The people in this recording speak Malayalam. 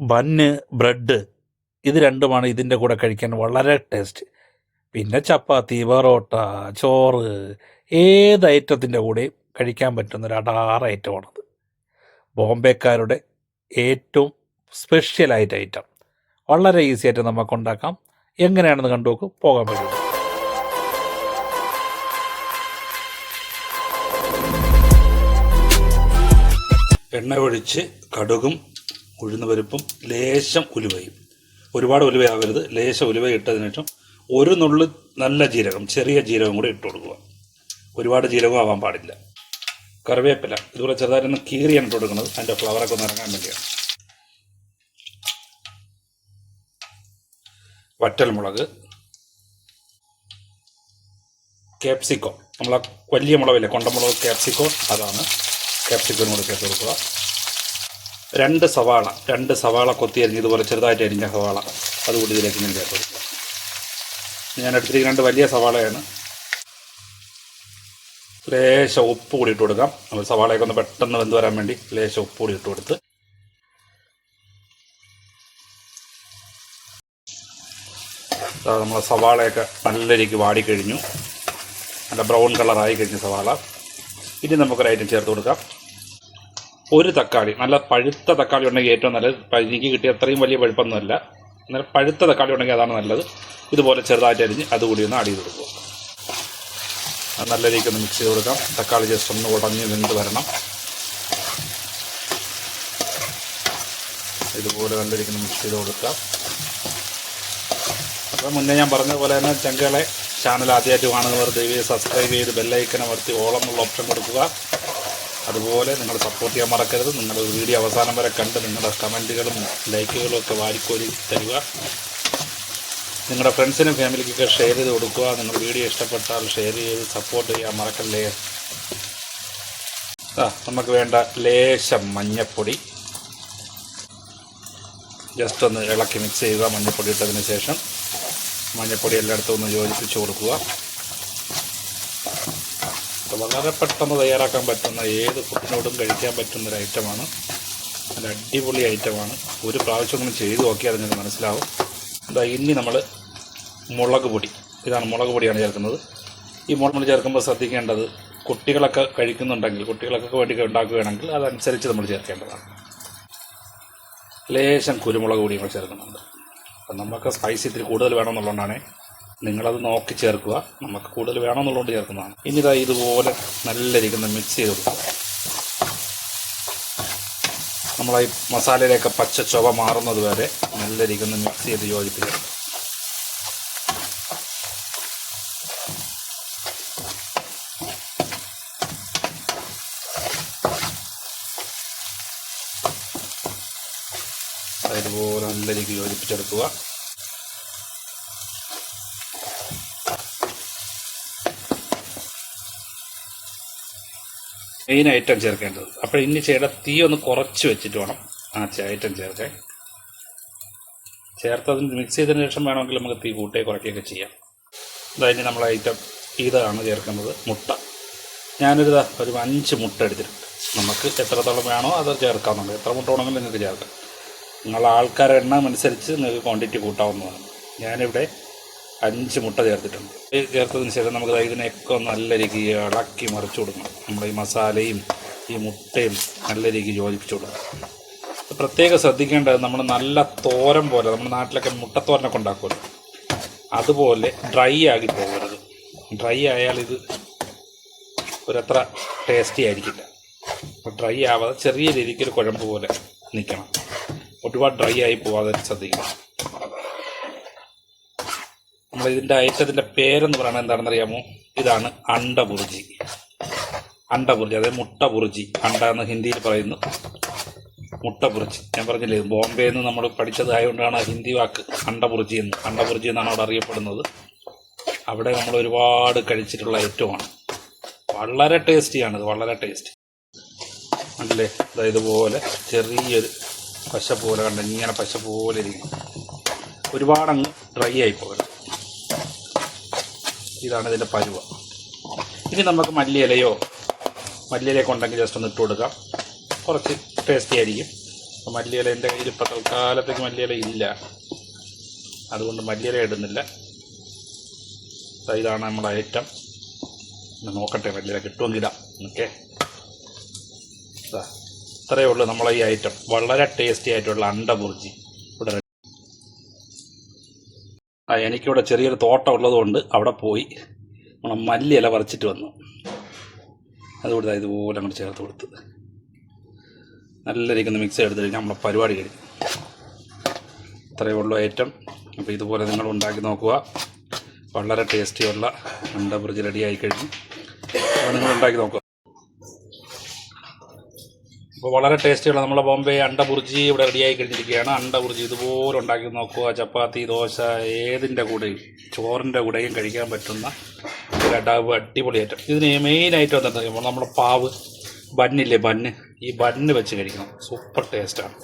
ബന്ന് ബ്രെഡ് ഇത് രണ്ടുമാണ് ഇതിന്റെ കൂടെ കഴിക്കാൻ വളരെ ടേസ്റ്റ്. പിന്നെ ചപ്പാത്തി പൊറോട്ട ചോറ് ഏത് ഐറ്റത്തിന്റെ കൂടെയും കഴിക്കാൻ പറ്റുന്ന ഒരു അടാറ് ഐറ്റമാണത്. ബോംബെക്കാരുടെ ഏറ്റവും സ്പെഷ്യലായിട്ട് ഐറ്റം. വളരെ ഈസി ആയിട്ട് നമുക്ക് ഉണ്ടാക്കാം. എങ്ങനെയാണെന്ന് കണ്ടു നോക്കും. പോകാൻ പറ്റും. എണ്ണ ഒഴിച്ച് കടുകും ഉഴുന്നുപരിപ്പും ലേശം ഉലുവയും. ഒരുപാട് ഉലുവയാവരുത്. ലേശം ഉലുവ ഇട്ടതിന് ശേഷം ഒരു നുള്ളു നല്ല ജീരകം ചെറിയ ജീരകം കൂടി ഇട്ട് കൊടുക്കുക. ഒരുപാട് ജീരകം ആവാൻ പാടില്ല. കറിവേപ്പില ഇതുപോലെ ചെറുതായിട്ടൊന്ന് കീറിയാണ് ഇട്ട് കൊടുക്കുന്നത്. അതിന്റെ ഫ്ലവറൊക്കെ ഒന്ന് ഇറങ്ങാൻ വേണ്ടിയാണ്. വറ്റൽമുളക് ക്യാപ്സിക്കോ നമ്മളെ വലിയ മുളകില്ലേ കൊണ്ടമുളക് ക്യാപ്സിക്കോ അതാണ് ക്യാപ്സിക്കോയും കൂടെ ചേർത്ത് കൊടുക്കുക. രണ്ട് സവാള രണ്ട് സവാള കൊത്തി അരിഞ്ഞ് ഇതുപോലെ ചെറുതായിട്ട് അരിഞ്ഞ സവാള. അതുകൂടി ഇതിലേക്ക് ഞാൻ ചേർത്ത് കൊടുക്കുക ഞാൻ എടുത്തിരിക്കുന്ന രണ്ട് വലിയ സവാളയാണ്. ലേശം ഉപ്പ് കൂടി ഇട്ട് കൊടുക്കാം. നമ്മൾ സവാളയൊക്കെ ഒന്ന് പെട്ടെന്ന് വെന്ത് വരാൻ വേണ്ടി ലേശം ഉപ്പ് കൂടി ഇട്ട് കൊടുത്ത്. നമ്മളെ സവാളയൊക്കെ നല്ല രീതിക്ക് വാടിക്കഴിഞ്ഞു നല്ല ബ്രൗൺ കളറായി കഴിഞ്ഞ സവാള. ഇനി നമുക്കൊരു ഐറ്റം ചേർത്ത് കൊടുക്കാം. ഒരു തക്കാളി നല്ല പഴുത്ത തക്കാളി ഉണ്ടെങ്കിൽ ഏറ്റവും നല്ലത്. എനിക്ക് കിട്ടിയ അത്രയും വലിയ പഴുപ്പൊന്നുമല്ല. എന്നാൽ പഴുത്ത തക്കാളി ഉണ്ടെങ്കിൽ അതാണ് നല്ലത്. ഇതുപോലെ ചെറുതായിട്ട് അരിഞ്ഞ് അതുകൂടി ഒന്ന് ആഡ് ചെയ്ത് കൊടുക്കുക. നല്ല രീതിക്ക് ഒന്ന് മിക്സ് ചെയ്ത് കൊടുക്കാം. തക്കാളി ജസ്റ്റ് ഒന്ന് ഉടഞ്ഞ് വെന്ത് വരണം. ഇതുപോലെ നല്ല രീതിക്ക് മിക്സ് ചെയ്ത് കൊടുക്കാം അപ്പോൾ മുന്നേ ഞാൻ പറഞ്ഞ പോലെ തന്നെ ചങ്കളെ ചാനൽ ആദ്യമായിട്ട് കാണുന്നവർ ദയവ് സബ്സ്ക്രൈബ് ചെയ്ത് ബെല്ലൈക്കൻ അമർത്തി ഓളം എന്നുള്ള ഓപ്ഷൻ കൊടുക്കുക. അതുപോലെ നിങ്ങൾ സപ്പോർട്ട് ചെയ്യാൻ മറക്കരുത്. നിങ്ങൾ വീഡിയോ അവസാനം വരെ കണ്ട് നിങ്ങളുടെ കമന്റുകളും ലൈക്കുകളും ഒക്കെ വാരിക്കോരി തരിക. നിങ്ങളുടെ ഫ്രണ്ട്സിനും ഫാമിലിക്കൊക്കെ ഷെയർ ചെയ്ത് കൊടുക്കുക. നിങ്ങൾ വീഡിയോ ഇഷ്ടപ്പെട്ടാൽ ഷെയർ ചെയ്ത് സപ്പോർട്ട് ചെയ്യാൻ മറക്കല്ലേ. ആ നമുക്ക് വേണ്ട ലേശം മഞ്ഞപ്പൊടി. ജസ്റ്റ് ഒന്ന് ഇളക്കി മിക്സ് ചെയ്യുക മഞ്ഞപ്പൊടി ഇട്ടതിന് ശേഷം മഞ്ഞപ്പൊടി എല്ലായിടത്തും ഒന്ന് യോജിപ്പിച്ച് കൊടുക്കുക. വളരെ പെട്ടെന്ന് തയ്യാറാക്കാൻ പറ്റുന്ന ഏത് ഫുഡിനോടും കഴിക്കാൻ പറ്റുന്ന ഒരു ഐറ്റമാണ് നല്ല അടിപൊളി ഐറ്റമാണ് ഒരു പ്രാവശ്യം ഒന്ന് ചെയ്ത് നോക്കിയാൽ നിങ്ങൾക്ക് മനസ്സിലാവും. എന്താ ഇനി നമ്മൾ മുളക് പൊടി. ഇതാണ് മുളക് പൊടിയാണ് ചേർക്കുന്നത്. ഈ മുളക് പൊടി ചേർക്കുമ്പോൾ ശ്രദ്ധിക്കേണ്ടത് കുട്ടികളൊക്കെ കഴിക്കുന്നുണ്ടെങ്കിൽ കുട്ടികൾക്കൊക്കെ വേണ്ടി ഉണ്ടാക്കുകയാണെങ്കിൽ അതനുസരിച്ച് നമ്മൾ ചേർക്കേണ്ടതാണ്. ലേശം കുരുമുളക് പൊടി നമ്മൾ ചേർക്കുന്നുണ്ട്. അപ്പം നമുക്ക് സ്പൈസി ഇത്തിരി കൂടുതൽ വേണമെന്നുള്ളതുകൊണ്ടാണ് നിങ്ങളത് നോക്കി ചേർക്കുക. നമുക്ക് കൂടുതൽ വേണമെന്നുള്ളതുകൊണ്ട് ചേർക്കുന്നതാണ്. ഇനി ഇതാ ഇതുപോലെ നല്ല രീതിക്ക് മിക്സ് ചെയ്ത് കൊടുക്കുക നമ്മളെ ഈ മസാലയിലേക്ക് പച്ച ചുവ മാറുന്നത് വരെ നല്ല രീതിക്ക് മിക്സ് ചെയ്ത് യോജിപ്പിക്കുക ഇതുപോലെ നല്ല രീതിക്ക് യോജിപ്പിച്ചെടുക്കുക. മെയിൻ ഐറ്റം ചേർക്കേണ്ടത്. അപ്പോൾ ഇനി ചേട്ട തീ ഒന്ന് കുറച്ച് വെച്ചിട്ട് വേണം ആ ഐറ്റം ചേർക്കാൻ. ചേർത്തതിന് മിക്സ് ചെയ്തതിന് ശേഷം വേണമെങ്കിൽ നമുക്ക് തീ കൂട്ടേ കുറയ്ക്കുകയൊക്കെ ചെയ്യാം. അതായത് നമ്മൾ ഐറ്റം ഇതാണ് ചേർക്കുന്നത് മുട്ട. ഞാനൊരു ഒരു അഞ്ച് മുട്ട എടുത്തിട്ടുണ്ട്. നമുക്ക് എത്രത്തോളം വേണോ അത് ചേർക്കാവുന്നുണ്ട്. എത്ര മുട്ട വേണമെങ്കിലും നിങ്ങൾക്ക് ചേർക്കാം. നിങ്ങളുടെ ആൾക്കാരുടെ എണ്ണം അനുസരിച്ച് നിങ്ങൾക്ക് ക്വാണ്ടിറ്റി കൂട്ടാവുന്നതാണ്. ഞാനിവിടെ അഞ്ച് മുട്ട ചേർത്തിട്ടുണ്ട്. ചേർത്തതിന് ശേഷം നമുക്ക് ഇതിനെയൊക്കെ നല്ല രീതിയിൽ ഇളക്കി മറിച്ചു കൊടുക്കണം. നമ്മുടെ ഈ മസാലയും ഈ മുട്ടയും നല്ല രീതിയിൽ യോജിപ്പിച്ചു കൊടുക്കണം. പ്രത്യേകം ശ്രദ്ധിക്കേണ്ടത് നമ്മൾ നല്ല തോരൻ പോലെ നമ്മുടെ നാട്ടിലൊക്കെ മുട്ടത്തോരനൊക്കെ ഉണ്ടാക്കുമല്ലോ. അതുപോലെ ഡ്രൈ ആകി പോകരുത്. ഡ്രൈ ആയാൽ ഇത് ഒരത്ര ടേസ്റ്റി ആയിരിക്കില്ല. ഡ്രൈ ആവാതെ ചെറിയ രീതിക്ക് ഒരു കുഴമ്പ് പോലെ നിൽക്കണം. ഒരുപാട് ഡ്രൈ ആയി പോവാതെ ശ്രദ്ധിക്കണം. നമ്മൾ ഇതിന്റെ ഐറ്റത്തിന്റെ പേരെന്ന് പറയുന്നത് എന്താണെന്ന് അറിയാമോ ഇതാണ് അണ്ടബുർജി അണ്ടബുർജി അതായത് മുട്ടപുർജി അണ്ട എന്ന് ഹിന്ദിയിൽ പറയുന്നു. മുട്ടപുർജി ഞാൻ പറഞ്ഞില്ലേ ബോംബെ നിന്ന് നമ്മൾ പഠിച്ചതായതുകൊണ്ടാണ് ഹിന്ദി വാക്ക് അണ്ടബുർജി എന്ന്. അണ്ടബുർജി എന്നാണ് അവിടെ അറിയപ്പെടുന്നത്. അവിടെ നമ്മൾ ഒരുപാട് കഴിച്ചിട്ടുള്ള ഐറ്റമാണ്. വളരെ ടേസ്റ്റിയാണിത് വളരെ ടേസ്റ്റി. അല്ലേ? ഇതുപോലെ ചെറിയൊരു പശ പോലെ കണ്ട? ഇങ്ങനെ പശ പോലെ ഇരിക്കും ഒരുപാട് അങ്ങ് ഡ്രൈ ആയി പോകരുത്. ഇതാണ് ഇതിന്റെ പരുവ. ഇനി നമുക്ക് മല്ലിയിലയോ മല്ലിയിലയൊക്കെ ഉണ്ടെങ്കിൽ ജസ്റ്റ് ഒന്ന് ഇട്ട് കൊടുക്കാം. കുറച്ച് ടേസ്റ്റി ആയിരിക്കും. അപ്പോൾ മല്ലിയില എന്റെ കയ്യിൽ ഇപ്പോൾ തൽക്കാലത്തേക്ക് മല്ലിയില ഇല്ല. അതുകൊണ്ട് മല്ലിയില ഇടുന്നില്ല. ഇതാണ് നമ്മുടെ ഐറ്റം നോക്കട്ടെ മല്ലിയില കിട്ടുമെങ്കിൽ ഇടാം. ഓക്കെ. ഇത്രയേ ഉള്ളൂ നമ്മളെ ഈ ഐറ്റം വളരെ ടേസ്റ്റി ആയിട്ടുള്ള അണ്ടബുർജി എനിക്കിവിടെ ചെറിയൊരു തോട്ടം ഉള്ളതുകൊണ്ട് അവിടെ പോയി നമ്മൾ മല്ലിയില പറിച്ചിട്ട് വന്നു. അതുകൊണ്ട് ഇതുപോലെ അങ്ങോട്ട് ചേർത്ത് കൊടുത്ത്. നല്ല രീതിക്ക് മിക്സ് ചെയ്ത് കഴിഞ്ഞാൽ നമ്മളെ പരിപാടി കഴിഞ്ഞു ഇത്രയേ ഉള്ളൂ ഐറ്റം. അപ്പോൾ ഇതുപോലെ നിങ്ങൾ ഉണ്ടാക്കി നോക്കുക. വളരെ ടേസ്റ്റിയുള്ള അണ്ടബുർജി റെഡി കഴിഞ്ഞു. അപ്പോൾ നിങ്ങൾ ഉണ്ടാക്കി നോക്കുക. അപ്പോൾ വളരെ ടേസ്റ്റിയുള്ള നമ്മുടെ ബോംബെ അണ്ട ബുർജി ഇവിടെ റെഡിയായി കഴിഞ്ഞിരിക്കുകയാണ്. അണ്ട ബുർജി ഇതുപോലെ ഉണ്ടാക്കി നോക്കുക. ചപ്പാത്തി ദോശ ഏതിന്റെ കൂടെയും ചോറിന്റെ കൂടെയും കഴിക്കാൻ പറ്റുന്ന ഒരു അടാവ് അടിപൊളി ഐറ്റം ഇതിന് മെയിനായിട്ട് പറയുമ്പോൾ നമ്മുടെ പാവ്. ബന്നില്ലേ ബന്ന് ഈ ബന്ന് വെച്ച് കഴിക്കണം. സൂപ്പർ ടേസ്റ്റാണ്.